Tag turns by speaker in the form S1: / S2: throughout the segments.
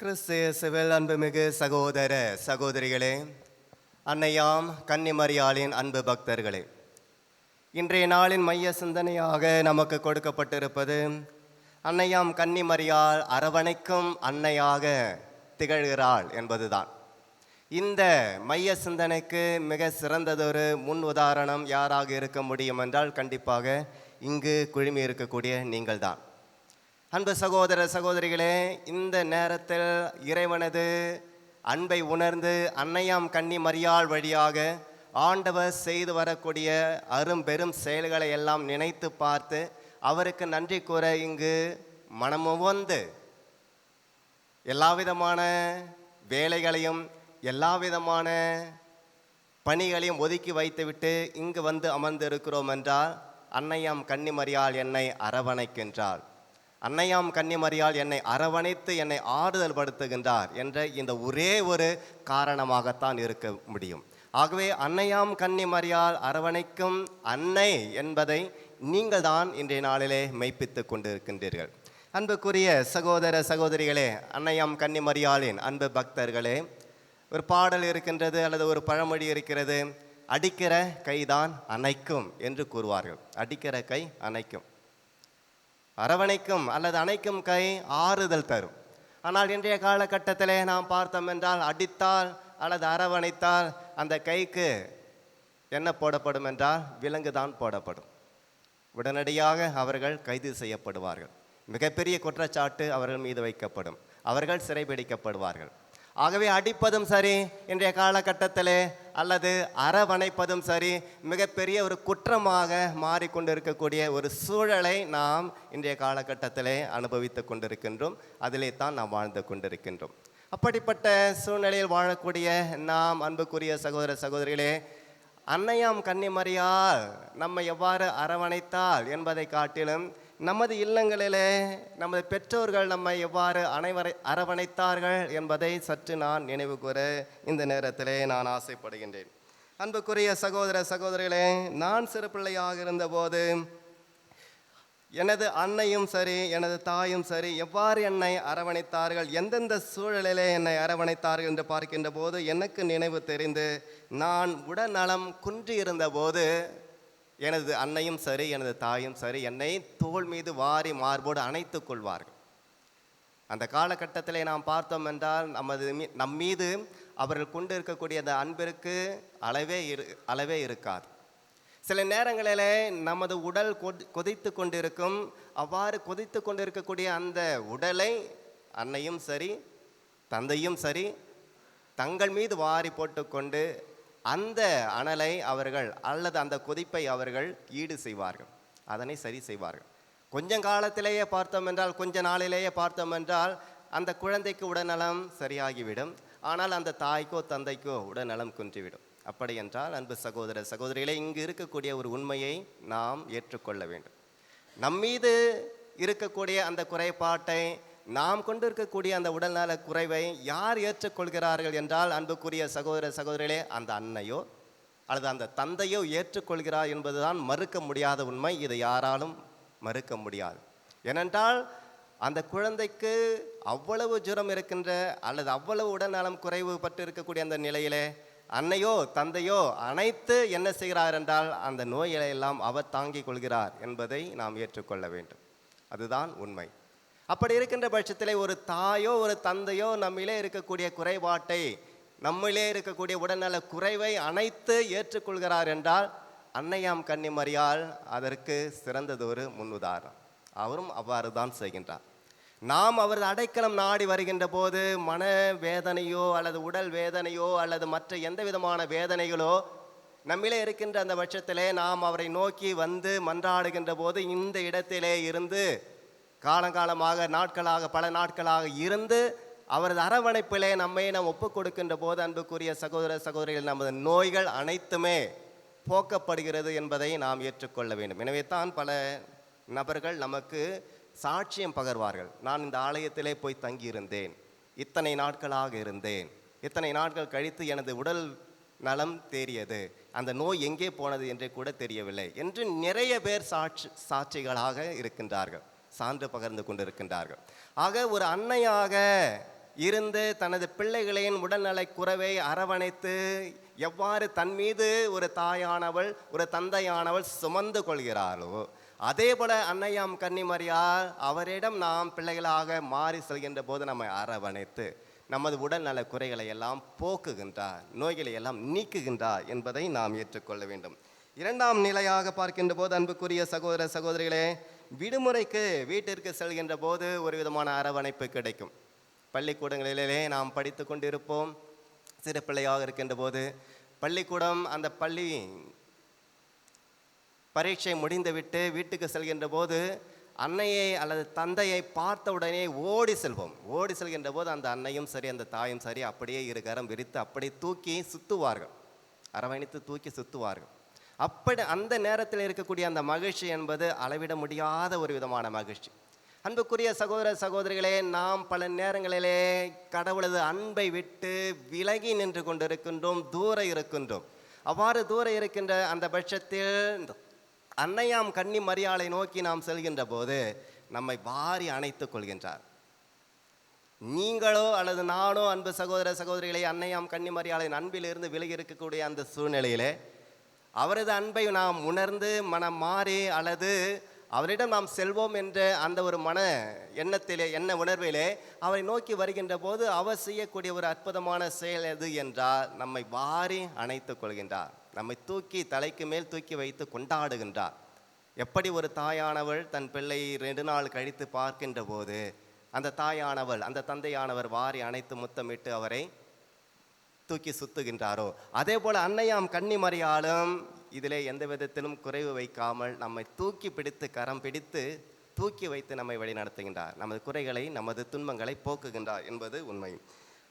S1: கிறிஸ்து இயேசுவில் அன்புமிகு சகோதர சகோதரிகளே அன்னையாம் கன்னிமரியாளின் அன்பு பக்தர்களே இன்றைய நாளின் மைய சிந்தனையாக நமக்கு கொடுக்கப்பட்டிருப்பது அன்னையாம் கன்னிமரியால் அரவணைக்கும் அன்னையாக திகழ்கிறாள் என்பதுதான். இந்த மைய சிந்தனைக்கு மிக சிறந்ததொரு முன் உதாரணம் யாராக இருக்க முடியும் என்றால் கண்டிப்பாக இங்கு குழுமி இருக்கக்கூடிய நீங்கள்தான். அன்பு சகோதர சகோதரிகளே இந்த நேரத்தில் இறைவனது அன்பை உணர்ந்து அன்னையாம் கன்னி மரியாள் வழியாக ஆண்டவர் செய்து வரக்கூடிய அரும்பெரும் செயல்களை எல்லாம் நினைத்து பார்த்து அவருக்கு நன்றி கூற இங்கு மனமுவந்து எல்லா விதமான வேலைகளையும் எல்லா விதமான பணிகளையும் ஒதுக்கி வைத்துவிட்டு இங்கு வந்து அமர்ந்திருக்கிறோம் என்றால் அன்னையாம் கன்னிமரியால் என்னை அரவணைக்கின்றாள். அன்னையாம் கன்னிமரியால் என்னை அரவணைத்து என்னை ஆறுதல் படுத்துகின்றார் என்ற இந்த ஒரே ஒரு காரணமாகத்தான் இருக்க முடியும். ஆகவே அன்னையாம் கன்னிமரியால் அரவணைக்கும் அன்னை என்பதை நீங்கள் தான் இன்றைய நாளிலே மெய்ப்பித்து கொண்டிருக்கின்றீர்கள். அன்புக்குரிய சகோதர சகோதரிகளே அன்னையாம் கன்னிமரியாளின் அன்பு பக்தர்களே ஒரு பாடல் இருக்கின்றது அல்லது ஒரு பழமொழி இருக்கிறது அடிக்கிற கைதான் அணைக்கும் என்று கூறுவார்கள். அடிக்கிற கை அணைக்கும். அரவணைக்கும் அல்லது அணைக்கும் கை ஆறுதல் தரும். ஆனால் இன்றைய காலகட்டத்திலே நாம் பார்த்தோம் என்றால் அடித்தால் அல்லது அரவணைத்தால் அந்த கைக்கு என்ன போடப்படும் என்றால் விலங்கு தான் போடப்படும். உடனடியாக அவர்கள் கைது செய்யப்படுவார்கள். மிகப்பெரிய குற்றச்சாட்டு அவர்கள் மீது வைக்கப்படும். அவர்கள் சிறைபிடிக்கப்படுவார்கள். ஆகவே அடிப்பதும் சரி இன்றைய காலகட்டத்திலே அல்லது அரவணைப்பதும் சரி மிகப்பெரிய ஒரு குற்றமாக மாறிக்கொண்டிருக்கக்கூடிய ஒரு சூழலை நாம் இன்றைய காலகட்டத்திலே அனுபவித்து கொண்டிருக்கின்றோம். அதிலே தான் நாம் வாழ்ந்து கொண்டிருக்கின்றோம். அப்படிப்பட்ட சூழ்நிலையில் வாழக்கூடிய நாம் அன்புக்குரிய சகோதர சகோதரிகளே அன்னையாம் கன்னிமரியால் நம்மை எவ்வாறு அரவணைத்தால் என்பதை காட்டிலும் நமது இல்லங்களிலே நமது பெற்றோர்கள் நம்மை எவ்வாறு அனைவரை அரவணைத்தார்கள் என்பதை சற்று நான் நினைவு கூற இந்த நேரத்திலே நான் ஆசைப்படுகின்றேன். அன்புக்குரிய சகோதர சகோதரிகளே நான் சிறு பிள்ளையாக இருந்தபோது எனது அன்னையும் சரி எனது தாயும் சரி எவ்வாறு என்னை அரவணைத்தார்கள் எந்தெந்த சூழலிலே என்னை அரவணைத்தார்கள் என்று பார்க்கின்ற போது எனக்கு நினைவு தெரிந்து நான் உடல்நலம் குன்றியிருந்த போது எனது அன்னையும் சரி எனது தாயும் சரி என்னை தோள் மீது வாரி மார்போடு அணைத்து கொள்வார்கள். அந்த காலகட்டத்தில் நாம் பார்த்தோம் என்றால் நமது மீ- நம் மீது அவர்கள் கொண்டு இருக்கக்கூடிய அந்த அன்பிற்கு அளவே இரு அளவே இருக்காது. சில நேரங்களிலே நமது உடல் கொதி- கொதித்து கொண்டிருக்கும் அவ்வாறு கொதித்து கொண்டிருக்கக்கூடிய அந்த உடலை அன்னையும் சரி தந்தையும் சரி தங்கள் மீது வாரி போட்டுக்கொண்டு அந்த அனலை அவர்கள் அல்லது அந்த கொதிப்பை அவர்கள் ஈடு செய்வார்கள். அதனை சரி செய்வார்கள். கொஞ்சம் காலத்திலேயே பார்த்தோம் என்றால் கொஞ்ச நாளிலேயே பார்த்தோம் என்றால் அந்த குழந்தைக்கு உடல்நலம் சரியாகிவிடும். ஆனால் அந்த தாய்க்கோ தந்தைக்கோ உடல்நலம் குன்றிவிடும். அப்படி என்றால் அன்பு சகோதர சகோதரிகளே இங்கு இருக்கக்கூடிய ஒரு உண்மையை நாம் ஏற்றுக்கொள்ள வேண்டும். நம்மீது இருக்கக்கூடிய அந்த குறைபாட்டை நாம் கொண்டிருக்கக்கூடிய அந்த உடல்நல குறைவை யார் ஏற்றுக்கொள்கிறார்கள் என்றால் அன்புக்குரிய சகோதர சகோதரிகளே அந்த அன்னையோ அல்லது அந்த தந்தையோ ஏற்றுக்கொள்கிறார் என்பதுதான் மறுக்க முடியாத உண்மை. இதை யாராலும் மறுக்க முடியாது. ஏனென்றால் அந்த குழந்தைக்கு அவ்வளவு ஜுரம் இருக்கின்ற அல்லது அவ்வளவு உடல்நலம் குறைவு பட்டு இருக்கக்கூடிய அந்த நிலையிலே அன்னையோ தந்தையோ அனைத்து என்ன செய்கிறார் என்றால் அந்த நோய்களை எல்லாம் அவர் தாங்கிக் கொள்கிறார் என்பதை நாம் ஏற்றுக்கொள்ள வேண்டும். அதுதான் உண்மை. அப்படி இருக்கின்ற பட்சத்தில் ஒரு தாயோ ஒரு தந்தையோ நம்மிலே இருக்கக்கூடிய குறைபாட்டை நம்மிலே இருக்கக்கூடிய உடல்நல குறைவை அனைத்து ஏற்றுக்கொள்கிறார் என்றால் அன்னையாம் கன்னிமரியால் அதற்கு சிறந்ததொரு முன்னுதாரணம். அவரும் அவ்வாறு தான் செய்கின்றார். நாம் அவரது அடைக்கலம் நாடி வருகின்ற போது மன வேதனையோ அல்லது உடல் வேதனையோ அல்லது மற்ற எந்த விதமான வேதனைகளோ நம்மிலே இருக்கின்ற அந்த பட்சத்திலே நாம் அவரை நோக்கி வந்து மன்றாடுகின்ற போது இந்த இடத்திலே இருந்து காலங்காலமாக நாட்களாக பல நாட்களாக இருந்து அவரது அரவணைப்பிலே நம்மை நாம் ஒப்புக் கொடுக்கின்ற போது அன்புக்குரிய சகோதர சகோதரிகள் நமது நோய்கள் அனைத்துமே போக்கப்படுகிறது என்பதை நாம் ஏற்றுக்கொள்ள வேண்டும். எனவே தான் பல நபர்கள் நமக்கு சாட்சியம் பகர்வார்கள். நான் இந்த ஆலயத்திலே போய் தங்கியிருந்தேன். இத்தனை நாட்களாக இருந்தேன். இத்தனை நாட்கள் கழித்து எனது உடல் நலம் தேறியது. அந்த நோய் எங்கே போனது என்றே கூட தெரியவில்லை என்று நிறைய பேர் சாட்சி சாட்சிகளாக இருக்கின்றார்கள். சான்று பகிர்ந்து கொண்டிருக்கின்றார்கள். ஆக ஒரு அன்னையாக இருந்து தனது பிள்ளைகளின் உடல்நலை குறைவை அரவணைத்து எவ்வாறு தன் மீது ஒரு தாயானவள் ஒரு தந்தையானவள் சுமந்து கொள்கிறாளோ அதே போல அன்னையாம் கன்னிமரியால் அவரிடம் நாம் பிள்ளைகளாக மாறி செல்கின்ற போது நம்மை அரவணைத்து நமது உடல்நல குறைகளை எல்லாம் போக்குகின்றார் நோய்களை எல்லாம் நீக்குகின்றார் என்பதை நாம் ஏற்றுக்கொள்ள வேண்டும். இரண்டாம் நிலையாக பார்க்கின்ற போது அன்புக்குரிய சகோதர சகோதரிகளே விடுமுறைக்கு வீட்டிற்கு செல்கின்ற போது ஒரு விதமான அரவணைப்பு கிடைக்கும். பள்ளிக்கூடங்களிலே நாம் படித்து கொண்டிருப்போம். சிறு பிள்ளையாக இருக்கின்ற போது பள்ளிக்கூடம் அந்த பள்ளி பரீட்சை முடிந்துவிட்டு வீட்டுக்கு செல்கின்ற போது அன்னையை அல்லது தந்தையை பார்த்த உடனே ஓடி செல்வோம். ஓடி செல்கின்ற போது அந்த அன்னையும் சரி அந்த தாயும் சரி அப்படியே இரு கரம் விரித்து அப்படி தூக்கி சுத்துவார்கள். அரவணைத்து தூக்கி சுத்துவார்கள். அப்படி அந்த நேரத்தில் இருக்கக்கூடிய அந்த மகிழ்ச்சி என்பது அளவிட முடியாத ஒரு விதமான மகிழ்ச்சி. அன்புக்குரிய சகோதர சகோதரிகளே நாம் பல நேரங்களிலே கடவுளது அன்பை விட்டு விலகி நின்று கொண்டிருக்கின்றோம் தூர இருக்கின்றோம். அவ்வாறு தூர இருக்கின்ற அந்த பட்சத்தில் அன்னையாம் கன்னி மரியாளை நோக்கி நாம் செல்கின்ற போது நம்மை வாரி அணைத்துக் கொள்கின்றார். நீங்களோ அல்லது நானோ அன்பு சகோதர சகோதரிகளை அன்னையாம் கன்னிமரியாளின் அன்பிலிருந்து விலகி இருக்கக்கூடிய அந்த சூழ்நிலையிலே அவரது அன்பை நாம் உணர்ந்து மனம் மாறி அல்லது அவரிடம் நாம் செல்வோம் என்ற அந்த ஒரு மன எண்ணத்திலே எண்ண உணர்விலே அவரை நோக்கி வருகின்ற போது அவர் செய்யக்கூடிய ஒரு அற்புதமான செயல் எது என்றால் நம்மை வாரி அணைத்துக் கொள்கின்றார். நம்மை தூக்கி தலைக்கு மேல் தூக்கி வைத்து கொண்டாடுகின்றார். எப்படி ஒரு தாயானவள் தன் பிள்ளை ரெண்டு நாள் கழித்து பார்க்கின்ற போது அந்த தாயானவள் அந்த தந்தையானவர் வாரி அணைத்து முத்தமிட்டு அவரை தூக்கி சுத்துகின்றாரோ? அதே போல் அன்னையாம் கன்னிமரியாலும் இதிலே எந்த விதத்திலும் குறைவு வைக்காமல் நம்மை தூக்கி பிடித்து கரம் பிடித்து தூக்கி வைத்து நம்மை வழிநடத்துகின்றார் நமது குறைகளை நமது துன்பங்களை போக்குகின்றார் என்பது உண்மை.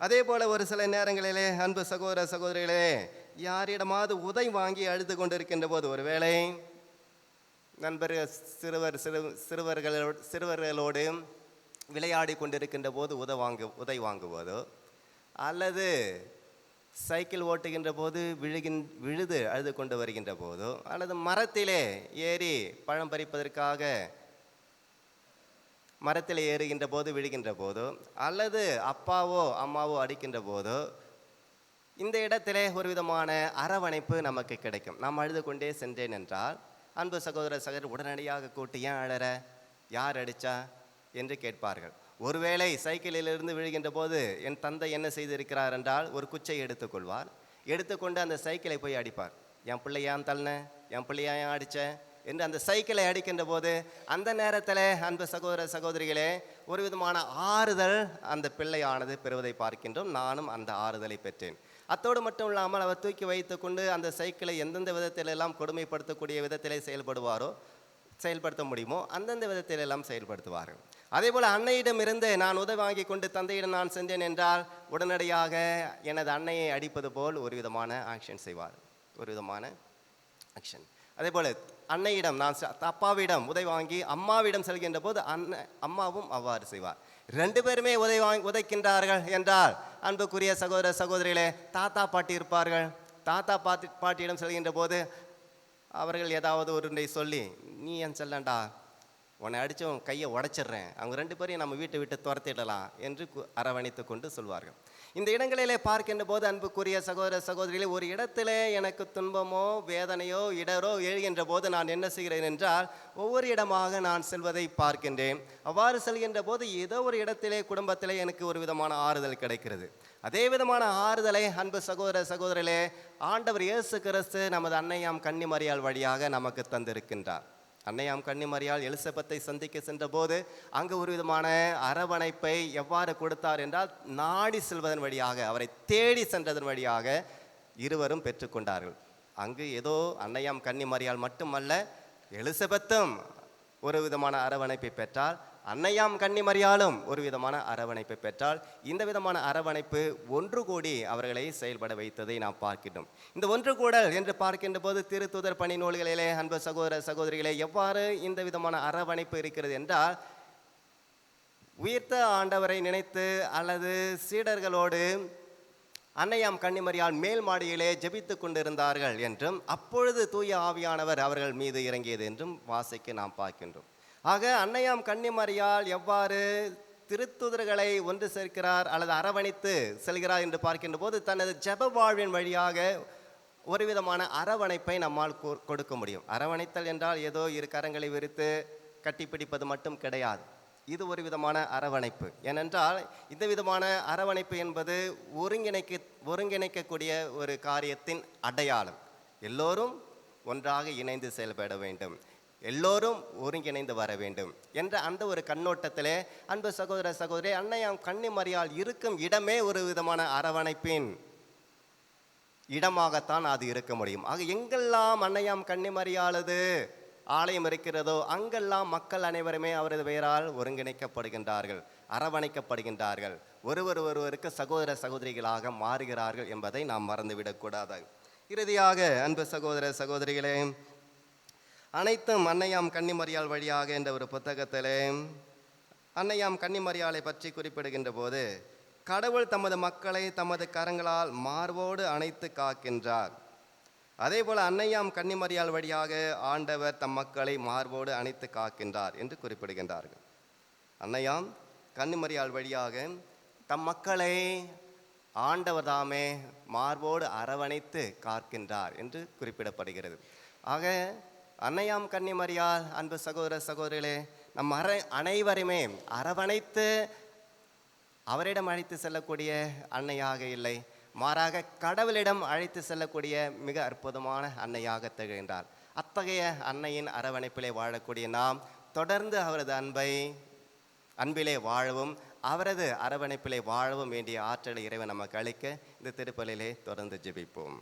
S1: அதே போல் ஒரு சில நேரங்களிலே அன்பு சகோதர சகோதரிகளே யாரிடமாவது உதை வாங்கி அழுது கொண்டிருக்கின்ற போது ஒருவேளை நண்பர் சிறுவர் சிறு சிறுவர்களோடு சிறுவர்களோடு விளையாடி கொண்டிருக்கின்ற போது உத வாங்கு உதை வாங்குவதோ? அல்லது சைக்கிள் ஓட்டுகின்ற போது விழுகின் விழுது அழுது கொண்டு வருகின்ற போதோ அல்லது மரத்திலே ஏறி பழம் பறிப்பதற்காக மரத்தில் ஏறுகின்ற போது விழுகின்ற போதோ அல்லது அப்பாவோ அம்மாவோ அடிக்கின்ற போதோ இந்த இடத்திலே ஒரு விதமான அரவணைப்பு நமக்கு கிடைக்கும். நாம் அழுது கொண்டே சென்றேன் என்றால் அன்பு சகோதர சகோதரர் உடனடியாக கூட்டி ஏன் அழற? யார் அடித்தா என்று கேட்பார்கள். ஒருவேளை சைக்கிளிலிருந்து விழுகின்ற போது என் தந்தை என்ன செய்திருக்கிறார் என்றால் ஒரு குச்சை எடுத்துக்கொள்வார். எடுத்துக்கொண்டு அந்த சைக்கிளை போய் அடிப்பார். என் பிள்ளை ஏன் தள்ளின? என் பிள்ளையா ஏன் அடிச்ச? என்று அந்த சைக்கிளை அடிக்கின்ற போது அந்த நேரத்தில் அன்பு சகோதர சகோதரிகளே ஒரு விதமான ஆறுதல் அந்த பிள்ளையானது பெறுவதை பார்க்கின்றோம். நானும் அந்த ஆறுதலை பெற்றேன். அத்தோடு மட்டும் இல்லாமல் அவர் தூக்கி வைத்துக்கொண்டு அந்த சைக்கிளை எந்தெந்த விதத்திலெல்லாம் கொடுமைப்படுத்தக்கூடிய விதத்திலே செயல்படுவாரோ செயல்படுத்த முடியுமோ அந்தந்த விதத்தில் எல்லாம் செயல்படுத்துவார்கள். அதே போல் அன்னையிடமிருந்து நான் உதவி வாங்கி கொண்டு தந்தையிடம் நான் சென்றேன் என்றால் உடனடியாக எனது அன்னையை அடிப்பது போல் ஒரு விதமான ஆக்ஷன் செய்வார். ஒரு விதமான ஆக்ஷன் அதே போல் அன்னையிடம் நான் அப்பாவிடம் உதவி வாங்கி அம்மாவிடம் செல்கின்ற போது அண்ணன் அம்மாவும் அவ்வாறு செய்வார். ரெண்டு பேருமே உதவி வாங்கி உதைக்கின்றார்கள் என்றால் அன்புக்குரிய சகோதர சகோதரிகளே தாத்தா பாட்டி இருப்பார்கள். தாத்தா பாட்டி பாட்டியிடம் செல்கின்ற போது அவர்கள் ஏதாவது ஒன்றை சொல்லி நீ என் செல்லண்டா? உன்னை அடித்து உன் கையை உடைச்சிடுறேன். அவங்க ரெண்டு பேரையும் நம்ம வீட்டை விட்டு துரத்திடலாம் என்று கு- அரவணைத்து கொண்டு சொல்வார்கள். இந்த இடங்களிலே பார்க்கின்ற போது அன்புக்குரிய சகோதர சகோதரிகளே ஒரு இடத்திலே எனக்கு துன்பமோ வேதனையோ இடரோ எழுகின்ற போது நான் என்ன செய்கிறேன் என்றால் ஒவ்வொரு இடமாக நான் செல்வதை பார்க்கின்றேன். அவ்வாறு செல்கின்ற போது ஏதோ ஒரு இடத்திலே குடும்பத்திலே எனக்கு ஒரு விதமான ஆறுதல் கிடைக்கிறது. அதே விதமான ஆறுதலை அன்பு சகோதர சகோதரிகளே ஆண்டவர் இயேசு கிறிஸ்து நமது அன்னையாம் கன்னிமரியால் வழியாக நமக்கு தந்திருக்கின்றார். அன்னையாம் கன்னிமரியால் எலிசபத்தை சந்திக்க சென்றபோது அங்கு ஒரு விதமான அரவணைப்பை எவ்வாறு கொடுத்தார் என்றால் நாடி செல்வதன் வழியாக அவரை தேடி சென்றதன் வழியாக இருவரும் பெற்றுக்கொண்டார்கள். அங்கு ஏதோ அன்னையாம் கன்னிமரியால் மட்டுமல்ல எலிசபெத்தும் ஒரு விதமான அரவணைப்பை பெற்றால் அன்னையாம் கன்னிமரியாலும் ஒரு விதமான அரவணைப்பை பெற்றால் இந்த விதமான அரவணைப்பு ஒன்று கூடி அவர்களை செயல்பட வைத்ததை நாம் பார்க்கின்றோம். இந்த ஒன்று கூடல் என்று பார்க்கின்ற போது திருத்துதர் பணி நூல்களிலே அன்பு சகோதர சகோதரிகளே எவ்வாறு இந்த விதமான அரவணைப்பு இருக்கிறது என்றால் உயிர்த்த ஆண்டவரை நினைத்து அல்லது சீடர்களோடு அன்னையாம் கன்னிமரியால் மேல் மாடியிலே ஜெபித்து கொண்டிருந்தார்கள் என்றும் அப்பொழுது தூய ஆவியானவர் அவர்கள் மீது இறங்கியது என்றும் வாசிக்க நாம் பார்க்கின்றோம். ஆக அன்னையாம் கன்னிமரியால் எவ்வாறு திருத்துதர்களை ஒன்று சேர்க்கிறார் அல்லது அரவணைத்து செல்கிறார் என்று பார்க்கின்ற போது தனது ஜப வாழ்வின் வழியாக ஒரு விதமான அரவணைப்பை நம்மால் கொ- கொடுக்க முடியும். அரவணைத்தல் என்றால் ஏதோ இரு கரங்களை விரித்து கட்டிப்பிடிப்பது மட்டும் கிடையாது. இது ஒரு விதமான அரவணைப்பு. ஏனென்றால் இந்த விதமான அரவணைப்பு என்பது ஒருங்கிணைக்க ஒருங்கிணைக்கக்கூடிய ஒரு காரியத்தின் அடையாளம். எல்லோரும் ஒன்றாக இணைந்து செயல்பட வேண்டும். எல்லோரும் ஒருங்கிணைந்து வர வேண்டும் என்ற அந்த ஒரு கண்ணோட்டத்திலே அன்பு சகோதர சகோதரி அன்னையாம் கன்னிமரியால் இருக்கும் இடமே ஒரு விதமான அரவணைப்பின் இடமாகத்தான் அது இருக்க முடியும். ஆக எங்கெல்லாம் அன்னையாம் கன்னிமரியாளது ஆலயம் இருக்கிறதோ அங்கெல்லாம் மக்கள் அனைவருமே அவரது பெயரால் ஒருங்கிணைக்கப்படுகின்றார்கள் அரவணைக்கப்படுகின்றார்கள். ஒருவர் ஒருவருக்கு சகோதர சகோதரிகளாக மாறுகிறார்கள் என்பதை நாம் மறந்துவிடக்கூடாது. இறுதியாக அன்பு சகோதர சகோதரிகளே அனைத்தும் அன்னையாம் கன்னிமரியால் வழியாக என்ற ஒரு புத்தகத்திலே அன்னையாம் கன்னிமரியாலை பற்றி குறிப்பிடுகின்ற போது கடவுள் தமது மக்களை தமது கரங்களால் மார்போடு அணைத்து காக்கின்றார். அதேபோல அன்னையாம் கன்னிமரியால் வழியாக ஆண்டவர் தம் மக்களை மார்போடு அணைத்து காக்கின்றார் என்று குறிப்பிடுகின்றார்கள். அன்னையாம் கன்னிமரியால் வழியாக தம் மக்களை ஆண்டவர் தாமே மார்போடு அரவணைத்து காக்கின்றார் என்று குறிப்பிடப்படுகிறது. ஆக அன்னையாம் கன்னிமரியால் அன்பு சகோதர சகோதரிகளே நம் அர அனைவருமே அரவணைத்து அவரிடம் அழைத்து செல்லக்கூடிய அன்னையாக இல்லை மாறாக கடவுளிடம் அழைத்து செல்லக்கூடிய மிக அற்புதமான அன்னையாக திகழ்கின்றார். அத்தகைய அன்னையின் அரவணைப்பிலே வாழக்கூடிய நாம் தொடர்ந்து அவரது அன்பை அன்பிலே வாழவும் அவரது அரவணைப்பிலே வாழவும் வேண்டிய ஆற்றலை இறைவன் நமக்கு அளிக்க இந்த திருப்பலிலே தொடர்ந்து ஜெபிப்போம்.